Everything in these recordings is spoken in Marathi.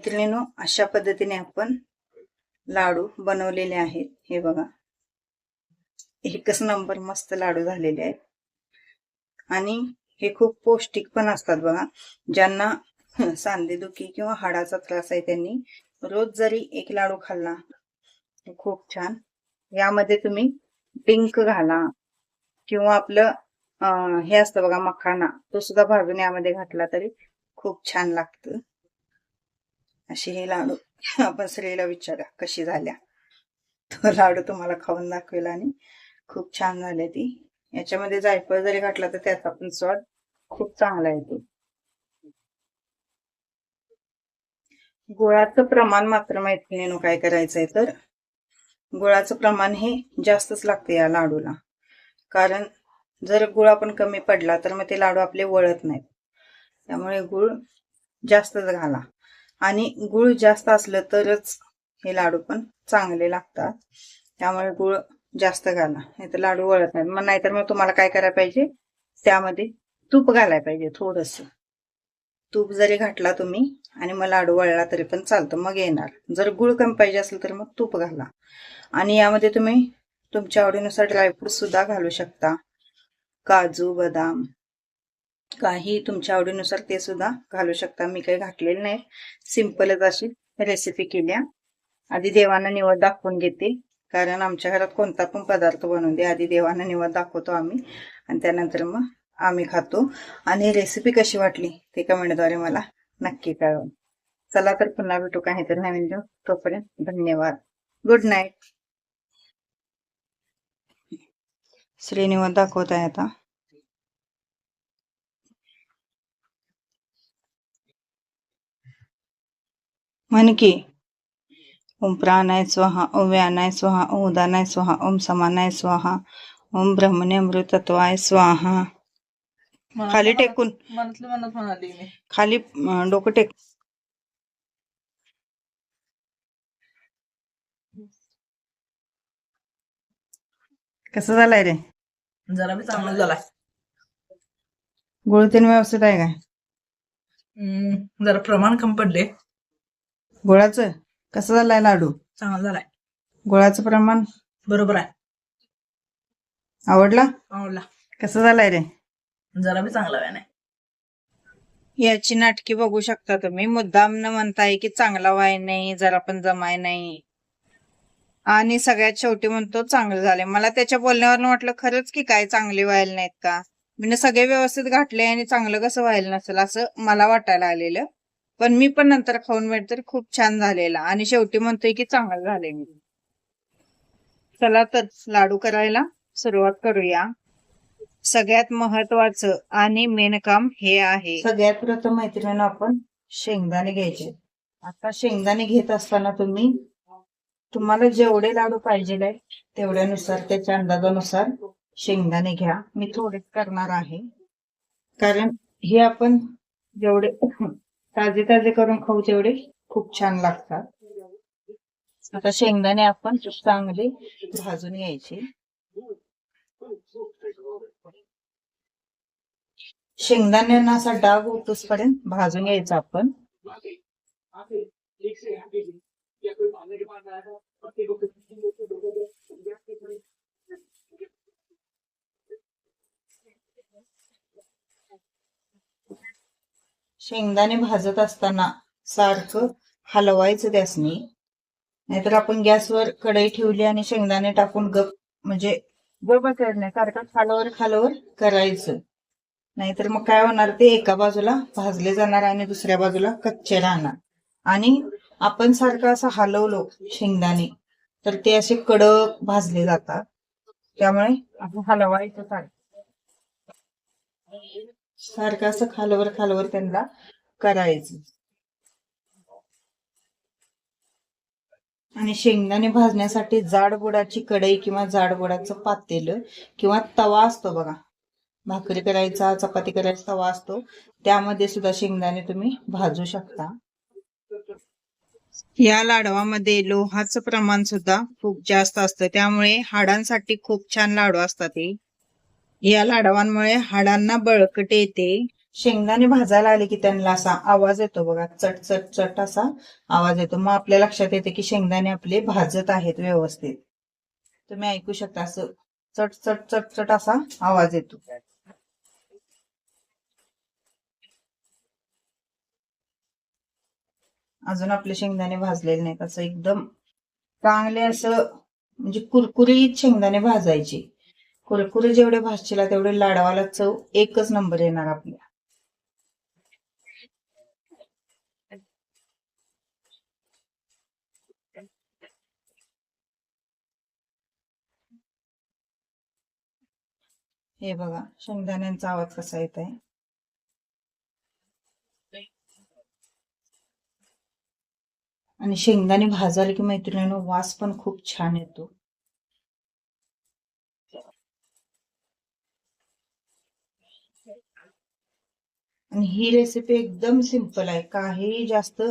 मैत्रिणीनो अशा पद्धतीने आपण लाडू बनवलेले आहेत. हे बघा. एकच नंबर मस्त लाडू झालेले आहेत. आणि हे खूप पौष्टिक पण असतात बघा. ज्यांना सांधेदुखी किंवा हाडाचा त्रास आहे त्यांनी रोज जरी एक लाडू खाल्ला खूप छान. यामध्ये तुम्ही डिंक घाला किंवा आपलं हे असतं बघा मखाना. तो सुद्धा भाजून यामध्ये घातला तरी खूप छान लागतं. अशी हे लाडू आपण श्रेला विचारा कशी झाल्या? तो लाडू तुम्हाला खाऊन दाखवेल आणि खूप छान झाले ती. याच्यामध्ये जायफळ जरी घातला तर त्याचा पण स्वाद खूप चांगला येतो. गुळाचं प्रमाण मात्र मैत्रिणीनं काय करायचंय तर गुळाचं प्रमाण हे जास्तच लागते या लाडूला. कारण जर गुळ आपण कमी पडला तर मग ते लाडू आपले वळत नाहीत. त्यामुळे गुळ जास्तच घाला. आणि गुळ जास्त असलं तरच हे लाडू पण चांगले लागतात. त्यामुळे गुळ जास्त घाला. नाही तर लाडू वळत नाहीत. मग नाहीतर मग तुम्हाला काय करायला पाहिजे? त्यामध्ये तूप घालायला पाहिजे थोडस. तूप जरी घातला तुम्ही आणि मग लाडू वळला तरी पण चालतं. मग येणार. जर गुळ कमी पाहिजे असेल तर मग तूप घाला. आणि यामध्ये तुम्ही तुमच्या आवडीनुसार ड्रायफ्रूट सुद्धा घालू शकता. काजू बदाम काही तुमच्या आवडीनुसार ते सुद्धा घालू शकता. मी काही घातलेलं नाही. सिंपलच अशी रेसिपी केल्या. आधी देवांना निवड दाखवून घेते. कारण आमच्या घरात कोणता पण पदार्थ बनवून दे. आधी देवांना निवड दाखवतो आम्ही. आणि त्यानंतर मग आम्ही खातो. आणि रेसिपी कशी वाटली? ते कमेंटद्वारे मला नक्की कळवा. चला तर पुन्हा भेटू काहीतरी नवीन देऊ. तोपर्यंत धन्यवाद. गुड नाईट श्रीनिवास दाखवत आहे आता. म्हण की ओम प्राणाय स्वाहा ओम व्यानाय स्वाहा ओम उदानाय स्वाहा ओम समानाय स्वाहा ओम ब्रह्मणे अमृतत्वाय स्वाहा. खाली टेकून. मनातलं मनात म्हणाली मी. खाली अं, डोकं टेक कसं झालंय रे? जरा बी चांगला तेन व्यवस्थित आहे काय? हम्म, जरा प्रमाण कमी पडले गुळाचं कसं झालंय लाडू? चांगला झालाय. गुळाचं प्रमाण? बरोबर आहे. आवडला? आवडला. कसं झालंय रे? जरा बी चांगला आहे नाही. याची नाटकी बघू शकता तुम्ही. मुद्दाम न म्हणताय की चांगला व्हाय नाही जरा पण जमाय नाही. आणि सगळ्यात शेवटी म्हणतो चांगलं झाले मला त्याच्या बोलण्यावरून वाटलं खरंच की काय चांगले व्हायला नाहीत का? म्हणजे सगळे व्यवस्थित घातले आणि चांगलं कसं व्हायला नसेल असं मला वाटायला आलेलं. पण मी पण नंतर खाऊन भेट तर खूप छान झालेला. आणि शेवटी म्हणतोय की चांगलं झाले मी. चला तर लाडू करायला सुरुवात करूया. सगळ्यात महत्वाचं आणि मेन काम हे आहे. सगळ्यात प्रथम मैत्रिणीनं आपण शेंगदाणे घ्यायचे. आता शेंगदाणे घेत असताना तुम्ही तुम्हाला जेवढे लाडू पाहिजे आहे तेवढ्यानुसार त्याच्या अंदाजानुसार शेंगदाणे घ्या. मी थोडेच करणार आहे. कारण हे आपण जेवढे ताजे ताजे करून खाऊ तेवढे खूप छान लागतात. आता शेंगदाणे आपण चांगले भाजून घ्यायचे. शेंगदाण्यांना असा डाग होतोच पर्यंत भाजून घ्यायचा आपण. शेंगदाणे भाजत असताना सारखं हलवायचं त्यासनी. नाहीतर आपण गॅसवर कढई ठेवली आणि शेंगदाणे टाकून गप म्हणजे गप बसायचं नाही सारखं करायचं. नाहीतर मग काय होणार ते एका बाजूला भाजले जाणार आणि दुसऱ्या बाजूला कच्चे राहणार. आणि आपण सारखं असं हलवलो शेंगदाणे तर ते असे कडक भाजले जातात. त्यामुळे आपण हलवायचं सारखं. सारखं असं खालवर खालवर त्यांना करायचं. आणि शेंगदाणे भाजण्यासाठी जाड बुडाची कढई किंवा जाड पातेल किंवा तवा असतो बघा. भाकरी करायचा चपाती करायचा तवा असतो. त्यामध्ये सुद्धा शेंगदाणे तुम्ही भाजू शकता. या लाडवामध्ये लोहाचं प्रमाण सुद्धा खूप जास्त असतं. त्यामुळे हाडांसाठी खूप छान लाडू असतात हे. या लाडवांमुळे हाडांना बळकट येते. शेंगदाणे भाजायला आले की त्यांना असा आवाज येतो बघा चट चट चट असा आवाज येतो. मग आपल्या लक्षात येते की शेंगदाणे आपले भाजत आहेत व्यवस्थित. तुम्ही ऐकू शकता असं चट चट चट चट असा आवाज येतो. अजून आपले शेंगदाणे भाजलेले नाहीत. असं एकदम चांगले असं म्हणजे कुरकुरीत शेंगदाणे भाजायचे. कुरकुरे जेवढे भाजशीला तेवढे लाडवाला चव एकच नंबर येणार आपल्या. हे बघा शेंगदाण्यांचा आवाज कसा येत आहे आणि शेंगदाणे भाजायला की मैत्रिणीनं वास पण खूप छान येतो. आणि ही रेसिपी एकदम सिंपल आहे. काही जास्त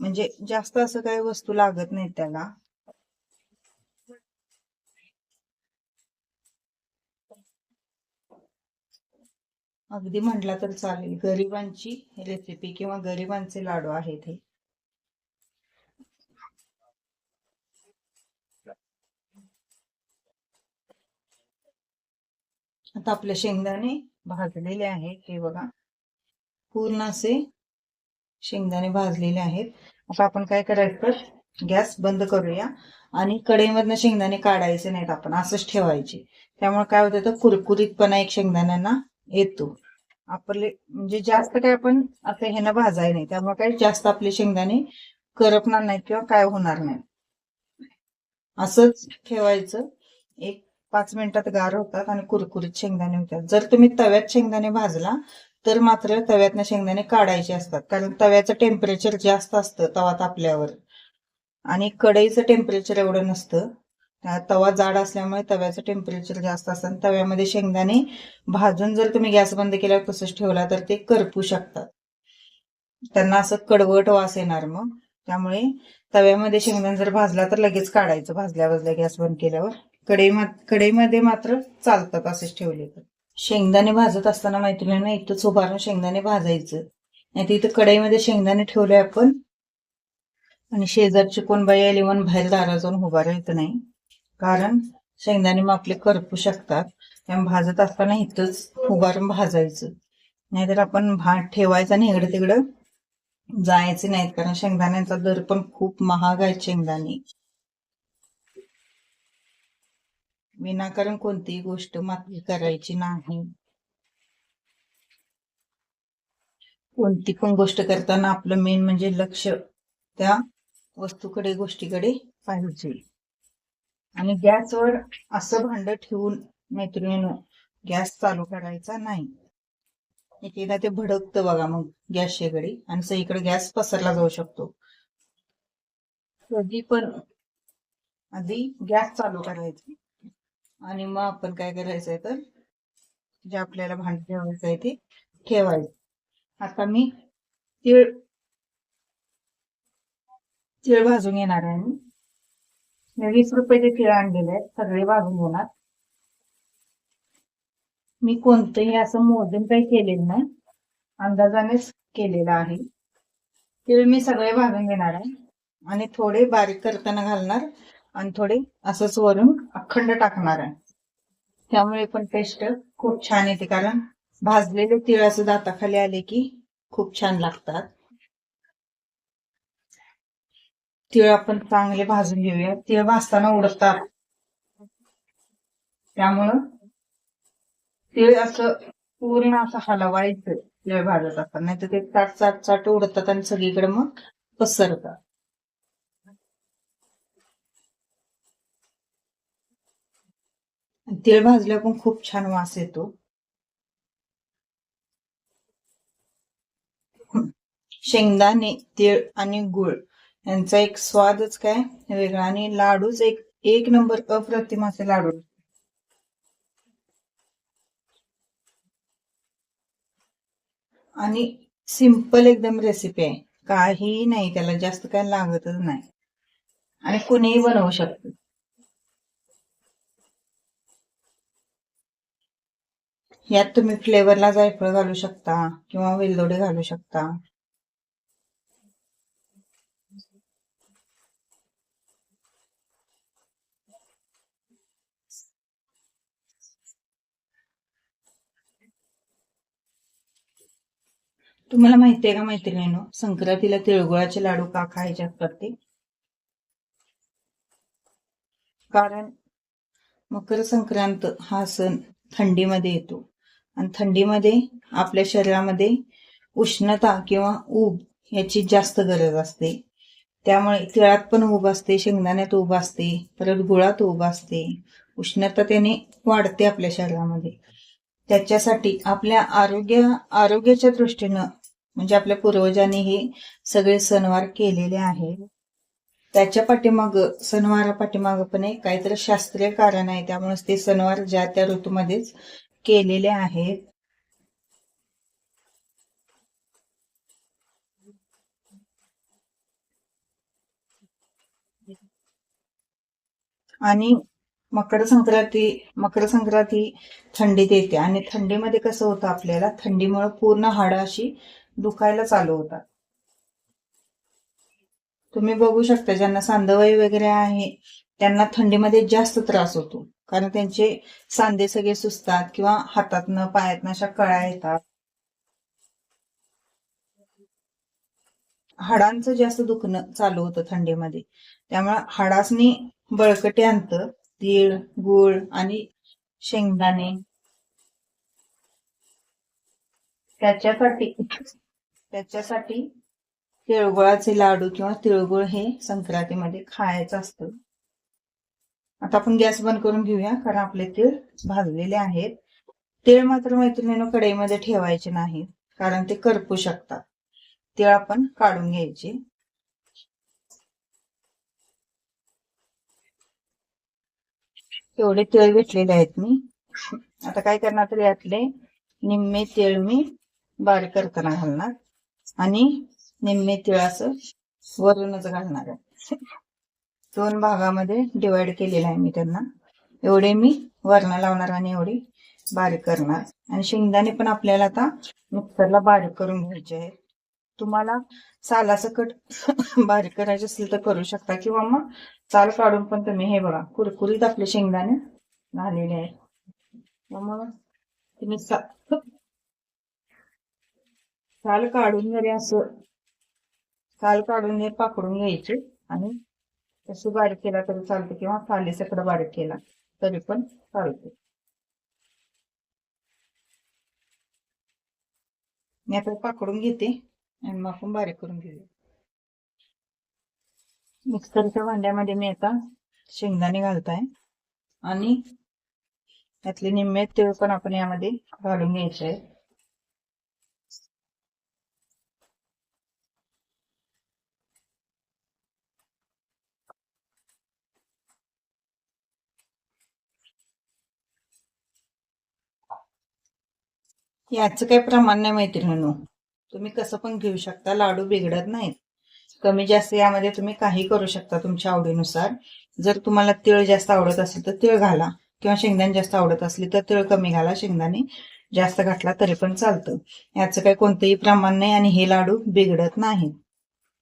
म्हणजे जास्त असं काही वस्तू लागत नाही त्याला. अगदी म्हटला तर चालेल. गरिबांची रेसिपी किंवा गरिबांचे लाडू आहेत हे. आता आपले शेंगदाणे भाजलेले आहेत हे बघा. पूर्ण असे शेंगदाणे भाजलेले आहेत. आता आपण काय करायचं? तर गॅस बंद करूया. आणि कडेमधनं शेंगदाणे काढायचे नाहीत आपण असंच ठेवायचे. त्यामुळे काय होतं तर कुरकुरीतपणा एक शेंगदाण्यांना येतो. आपले म्हणजे जास्त काय आपण असं ह्यानं भाजाय नाही. त्यामुळे काय जास्त आपले शेंगदाणे करपणार नाहीत किंवा काय होणार नाही असंच ठेवायचं. एक पाच मिनिटात गार होतात आणि कुरकुरीत शेंगदाणे होतात. जर तुम्ही तव्यात शेंगदाणे भाजला तर मात्र तव्यातनं शेंगदाणे काढायचे असतात. कारण तव्याचं टेम्परेचर जास्त असतं तवा तापल्यावर. आणि कढईचं टेम्परेचर एवढं नसतं. तवा जाड असल्यामुळे तव्याचं टेम्परेचर जास्त असतं. आणि तव्यामध्ये शेंगदाणे भाजून जर तुम्ही गॅस बंद केल्यावर तसंच ठेवला तर ते करपू शकतात. त्यांना असं कडवट वास येणार मग. त्यामुळे तव्यामध्ये शेंगदाणे जर भाजला तर लगेच काढायचं. भाजल्या भाजल्या गॅस बंद केल्यावर. कढई कढईमध्ये मात्र चालतात असेच ठेवले तर. शेंगदाणे भाजत असताना मैत्रिणीनं इथंच उभारून शेंगदाणे भाजायचं. नाही तर इथं कढईमध्ये शेंगदाणे ठेवले आपण. आणि शेजारची कोण बाई आली म्हणून बाहेर दारा जाऊन उभा राहायचं नाही. कारण शेंगदाणे मग आपले करपू शकतात. त्यामुळे भाजत असताना इथंच उभारून भाजायचं. नाहीतर आपण भात ठेवायचा आणि इकडे तिकडं जायचे नाहीत कारण शेंगदाण्यांचा दर पण खूप महाग आहे शेंगदाणे. विनाकारण कोणतीही गोष्ट मात्र करायची नाही. कोणती पण गोष्ट करताना आपलं मेन म्हणजे लक्ष त्या वस्तूकडे गोष्टीकडे पाहिजे. आणि गॅसवर असं भांड ठेवून मैत्रिणीनं गॅस चालू करायचा नाही. एकदा ते भडकतं बघा मग गॅस शेगडी आणि सगळीकडे गॅस पसरला जाऊ शकतो. कधी पण आधी गॅस चालू करायचा. आणि मग आपण काय करायचंय तर जे आपल्याला भांड ठेवायचं आहे ते ठेवायचं. आता मी तीळ तीळ भाजून घेणार आहे मी. मी वीस रुपयाचे तीळ आणलेले आहेत सगळे भाजून घेणार. मी कोणतंही असं मोजून काही केलेलं नाही. अंदाजानेच केलेलं आहे. तीळ मी सगळे भाजून घेणार आहे. आणि थोडे बारीक करताना घालणार आणि थोडे असंच वरून अखंड टाकणार आहे. त्यामुळे पण टेस्ट खूप छान येते कारण भाजलेले तिळ असं दाताखाली आले की खूप छान लागतात. तिळ आपण चांगले भाजून घेऊया. तिळ भाजताना उडतात. त्यामुळं तिळ असं पूर्ण असं हलवायचं तिळ भाजत असतात नाही तर ते चाट चाट चाट उडतात आणि सगळीकडे मग पसरतात. तीळ भाजल्यावर पण खूप छान वास येतो. शेंगदाणे तीळ आणि गुळ यांचा एक स्वादच काय? वेगळा आणि लाडूच एक एक नंबर अप्रतिम असे लाडू. आणि सिंपल एकदम रेसिपी आहे. काही नाही त्याला जास्त काय लागतच नाही. आणि कुणीही बनवू शकतो. यात तुम्ही फ्लेवरला जायफळ घालू शकता किंवा वेलदोडे घालू शकता. तुम्हाला माहिती आहे का मैत्रिणीनो संक्रांतीला तिळगुळाचे लाडू का खायचे करते? कारण मकर संक्रांत हा सण थंडीमध्ये येतो. आणि थंडीमध्ये आपल्या शरीरामध्ये उष्णता किंवा ऊब याची जास्त गरज असते. त्यामुळे तिळात पण ऊब असते शेंगदाण्यात ऊब असते परत गुळात ऊब असते. उष्णता त्याने वाढते आपल्या शरीरामध्ये. त्याच्यासाठी आपल्या आरोग्य आरोग्याच्या दृष्टीनं म्हणजे आपल्या पूर्वजांनी हे सगळे सणवार केलेले आहेत. त्याच्या पाठीमाग सणवारा पाठीमाग पण एक काहीतरी शास्त्रीय कारण आहे. त्यामुळे ते सणवार ज्या त्या ऋतूमध्येच केलेले आहेत. आणि मकर संक्रांती मकर संक्रांती थंडीत येते आणि थंडीमध्ये कसं होतं आपल्याला? थंडीमुळे पूर्ण हाड अशी दुखायला चालू होतात. तुम्ही बघू शकता ज्यांना सांधवाई वगैरे आहे त्यांना थंडीमध्ये जास्त त्रास होतो. कारण त्यांचे सांधे सगळे सुचतात किंवा हातातनं पायातनं अशा कळ्या येतात. हाडांचं जास्त दुखणं चालू होतं थंडीमध्ये. त्यामुळे हाडासनी बळकटे आणतं. तीळ गुळ आणि शेंगदाणे. त्याच्यासाठी त्याच्यासाठी तिळगुळाचे लाडू किंवा तिळगुळ हे संक्रांतीमध्ये खायचं असतं. आता आपण गॅस बंद करून घेऊया कारण आपले तीळ भाजलेले आहेत. तीळ मात्र मैत्रिणीनं कढईमध्ये ठेवायचे नाही कारण ते करपू शकतात. तीळ आपण काढून घ्यायचे. एवढे तीळ घेतलेले आहेत मी. आता काय करणार तर यातले निम्मे तीळ मी बारीक करताना घालणार आणि निम्मे तीळ असं वरूनच घालणार आहे. दोन भागामध्ये डिवाइड केलेलं आहे मी त्यांना. एवढे मी वरण लावणार आणि एवढे बारीक करणार. आणि शेंगदाणे पण आपल्याला आता मिक्सरला बारीक करून घ्यायचे आहेत. तुम्हाला सालासकट बारीक करायचे असेल तर करू शकता. किंवा मग चाल काढून पण तुम्ही हे बघा कुरकुरीत आपले शेंगदाणे झालेले आहेत. मग तुम्ही साल काढून जरी असं साल काढून हे पाकडून घ्यायचे आणि तसं बारीक केला तरी चालते किंवा साली सकड बारीक केला तरी पण चालते. मी आता पाकडून घेते आणि मग आपण बारीक करून घेऊया. मिक्सरच्या भांड्यामध्ये मी आता शेंगदाणे घालताय आणि त्यातले निम्मे तीळ पण आपण यामध्ये घालून घ्यायचे आहे याचं काही प्रमाण नाही मैत्रिणींनो तुम्ही कसं पण घेऊ शकता लाडू बिघडत नाहीत. कमी जास्त यामध्ये तुम्ही काही करू शकता तुमच्या आवडीनुसार. जर तुम्हाला तिळ जास्त आवडत असेल तर तिळ घाला किंवा शेंगदाणे जास्त आवडत असली तर तिळ कमी घाला शेंगदाणे जास्त घातला तरी पण चालतं. याचं काही कोणतंही प्रमाण नाही आणि हे लाडू बिघडत नाही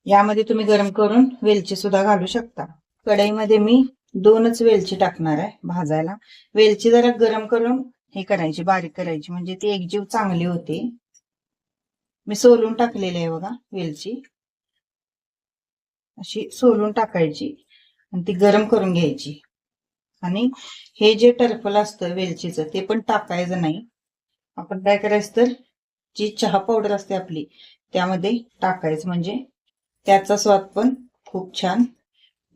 यामध्ये तुम्ही गरम करून वेलची सुद्धा घालू शकता. कढईमध्ये मी दोनच वेलची टाकणार आहे भाजायला. वेलची जरा गरम करून हे करायची बारीक करायची. म्हणजे ती एकजीव चांगली होते. मी सोलून टाकलेली आहे बघा वेलची. अशी सोलून टाकायची आणि ती गरम करून घ्यायची. आणि हे जे टर्फल असतं वेलचीचं ते पण टाकायचं नाही. आपण काय करायचं तर जी चहा पावडर असते आपली त्यामध्ये टाकायचं. म्हणजे त्याचा स्वाद पण खूप छान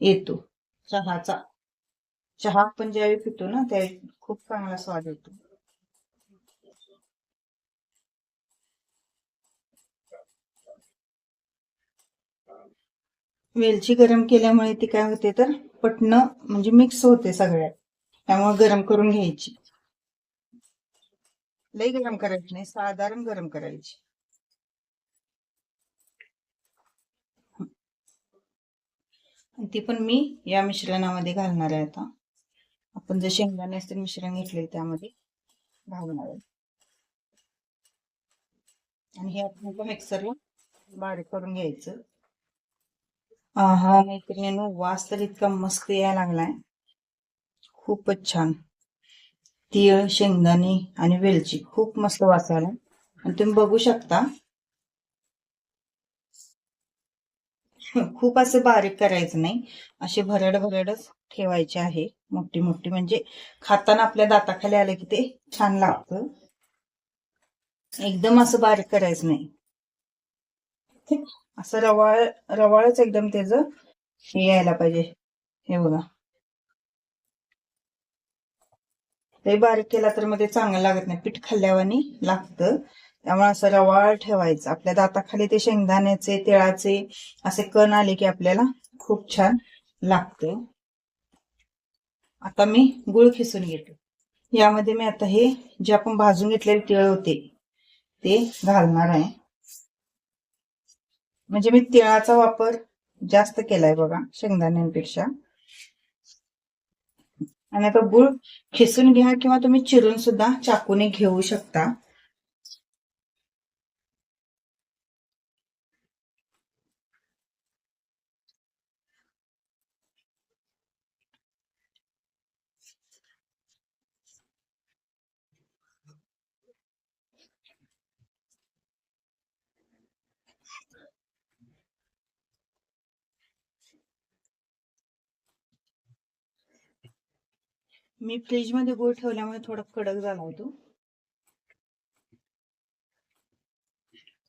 येतो. चहाचा. चहा आपण ज्यावेळी पितो ना त्यावेळी खूप चांगला स्वाद येतो. वेलची गरम केल्यामुळे ती काय होते तर पटणं म्हणजे मिक्स होते सगळ्यात. त्यामुळे गरम करून घ्यायची. लई गरम करायची नाही साधारण गरम करायची. आणि ती पण मी या मिश्रणामध्ये घालणार आहे आता. आपण जे शेंगदाणे असते मिश्रण घेतले त्यामध्ये घालणार आहे. आणि हे आपण मिक्सरला बारीक करून घ्यायचं. हा मैत्रिणीनो वास तर इतका मस्त यायला लागलाय. खूपच छान. तीळ शेंगदाणे आणि वेलची खूप मस्त वास आला आणि तुम्ही बघू शकता. खूप असं बारीक करायचं नाही. असे भरड भरडच ठेवायचे आहे. मोठी मोठी म्हणजे खाताना आपल्या दाताखाली आलं की ते छान लागतं. एकदम असं बारीक करायचं नाही. असं रवाळ रवाळच एकदम त्याच हे यायला पाहिजे. हे बघा. ते बारीक केला तर मग ते चांगलं लागत नाही. पीठ खाल्ल्यावानी लागतं. त्यामुळे असं रवाळ ठेवायचं. आपल्या दाताखाली ते शेंगदाण्याचे तिळाचे असे कण आले की आपल्याला खूप छान लागतं. आता मी गुळ खिसून घेतो. यामध्ये मी आता हे जे आपण भाजून घेतलेले तिळ होते ते घालणार आहे. म्हणजे मी तिळाचा वापर जास्त केलाय बघा शेंगदाण्यांपेक्षा. आणि आता गुळ खिसून घ्या किंवा तुम्ही चिरून सुद्धा चाकूने घेऊ शकता. मी फ्रीजमध्ये गुळ ठेवल्यामुळे थोडा कडक झाला होतो.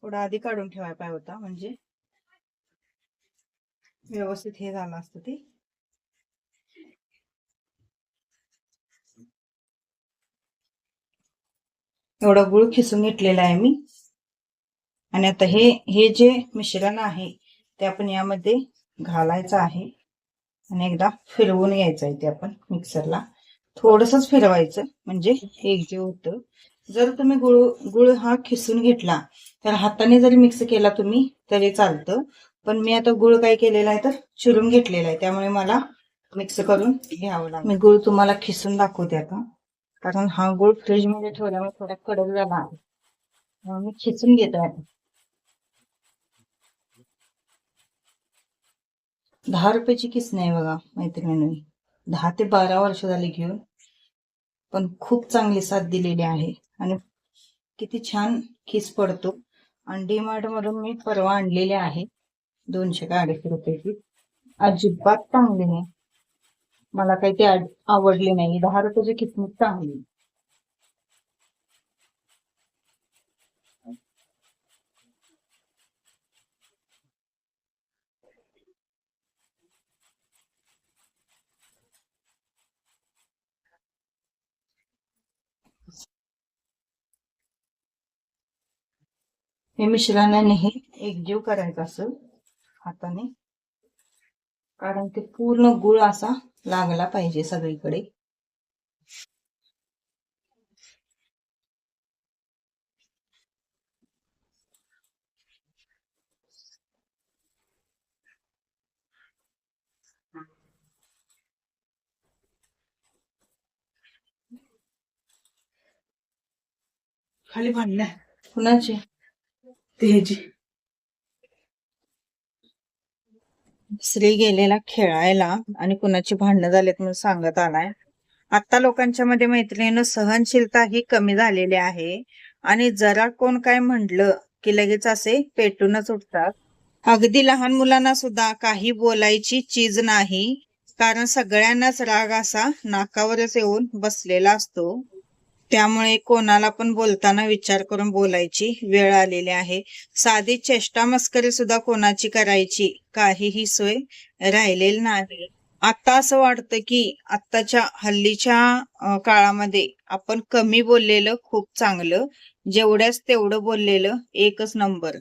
थोडा आधी काढून ठेवायला पाहिजे होता म्हणजे व्यवस्थित हे झालं असतं ते. एवढा गुळ खिसून घेतलेला आहे मी. आणि आता हे हे जे मिश्रण आहे ते आपण यामध्ये घालायचं आहे. आणि एकदा फिरवून घ्यायचं आहे ते आपण मिक्सरला. थोडसच फिरवायचं. म्हणजे एकजीव होतं. जर तुम्ही गुळ गुळ हा खिसून घेतला तर हाताने जरी मिक्स केला तुम्ही तरी चालतं. पण मी आता गुळ काय केलेला आहे तर चिरून घेतलेला आहे. त्यामुळे मला मिक्स करून घ्यावं लागेल. मी गुळ तुम्हाला खिसून दाखवते आता. कारण हा गुळ फ्रीजमध्ये ठेवल्यामुळे थोडा कडक झाला आहे. मी खिसून घेतो आता. दहा रुपयाची किसणी आहे बघा मैत्रिणी दहा ते बारा वर्ष झाली घेऊन. पण खूप चांगली साथ दिलेली आहे. आणि किती छान खिस पडतो. आणि डीमार्ट मधून मी परवा आणलेले आहे. दोनशे का अडीचशे रुपयाची. अजिबात चांगली नाही. मला काही ते आवडली आवडले नाही. दहा रुपयाची किसमी चांगली हे मिश्रणाने हे एकजीव करायचं असं हाताने. कारण ते पूर्ण गुळ असा लागला पाहिजे सगळीकडे. खाली भांडण्या कुणाचे? ह्याची स्त्री गेलेला खेळायला आणि कुणाची भांडणं झालेत म्हणून सांगत आलाय. आता लोकांच्या मध्ये मैत्रिणीनं सहनशीलता ही कमी झालेली आहे. आणि जरा कोण काय म्हटलं की लगेच असे पेटूनच उठतात. अगदी लहान मुलांना सुद्धा काही बोलायची चीज नाही. कारण सगळ्यांनाच राग असा नाकावरच येऊन बसलेला असतो. त्यामुळे कोणाला पण बोलताना विचार करून बोलायची वेळ आलेली आहे. साधी चेष्टा मस्करी सुद्धा कोणाची करायची? काहीही सोय राहिलेली नाही. आता असं वाटतं की आत्ताच्या हल्लीच्या काळामध्ये आपण कमी बोललेलं खूप चांगलं. जेवढ्याच तेवढं बोललेलं एकच नंबर.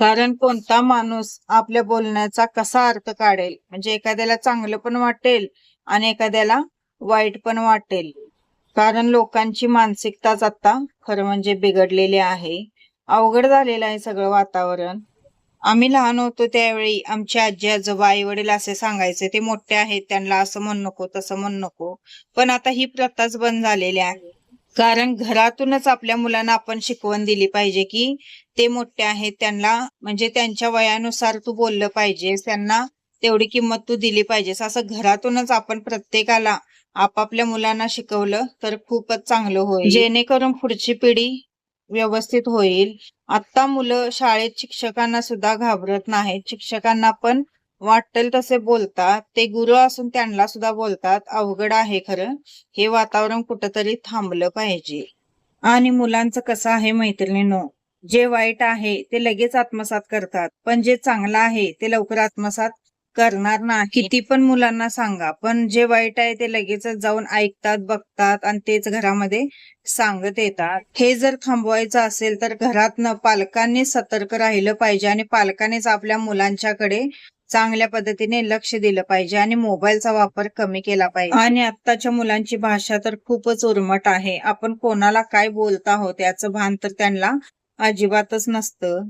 कारण कोणता माणूस आपल्या बोलण्याचा कसा अर्थ काढेल? म्हणजे एखाद्याला चांगलं पण वाटेल आणि एखाद्याला वाईट पण वाटेल. कारण लोकांची मानसिकताच आता खरं म्हणजे बिघडलेली आहे. अवघड झालेलं आहे सगळं वातावरण. आम्ही लहान होतो त्यावेळी आमचे आजी आजोबा आई वडील असे सांगायचे ते मोठे आहेत त्यांना असं म्हण नको तसं म्हण नको. पण आता ही प्रथाच बंद झालेली आहे. कारण घरातूनच आपल्या मुलांना आपण शिकवण दिली पाहिजे की ते मोठे आहेत त्यांना म्हणजे त्यांच्या वयानुसार तू बोललं पाहिजेस त्यांना तेवढी किंमत तू दिली पाहिजेस. असं घरातूनच आपण प्रत्येकाला आपापल्या मुलांना शिकवलं तर खूपच चांगलं होईल. जेणेकरून पुढची पिढी व्यवस्थित होईल. आता मुलं शाळेत शिक्षकांना सुद्धा घाबरत नाहीत. शिक्षकांना पण वाटेल तसे बोलतात. ते गुरु असून त्यांना सुद्धा बोलतात. अवघड आहे खरं. हे वातावरण कुठंतरी थांबलं पाहिजे. आणि मुलांचं कसं आहे मैत्रिणीनो? जे वाईट आहे ते लगेच आत्मसात करतात. पण जे चांगलं आहे ते लवकर आत्मसात करणार नाही. किती पण मुलांना सांगा पण जे वाईट आहे ते लगेचच जाऊन ऐकतात बघतात आणि तेच घरामध्ये सांगत येतात. हे जर थांबवायचं असेल तर घरातनं पालकांनी सतर्क राहिलं पाहिजे आणि पालकांनीच आपल्या मुलांच्याकडे चांगल्या पद्धतीने लक्ष दिलं पाहिजे आणि मोबाईलचा वापर कमी केला पाहिजे. आणि आत्ताच्या मुलांची भाषा तर खूपच उर्मट आहे. आपण कोणाला काय बोलत आहोत याचं भान तर त्यांना अजिबातच नसतं.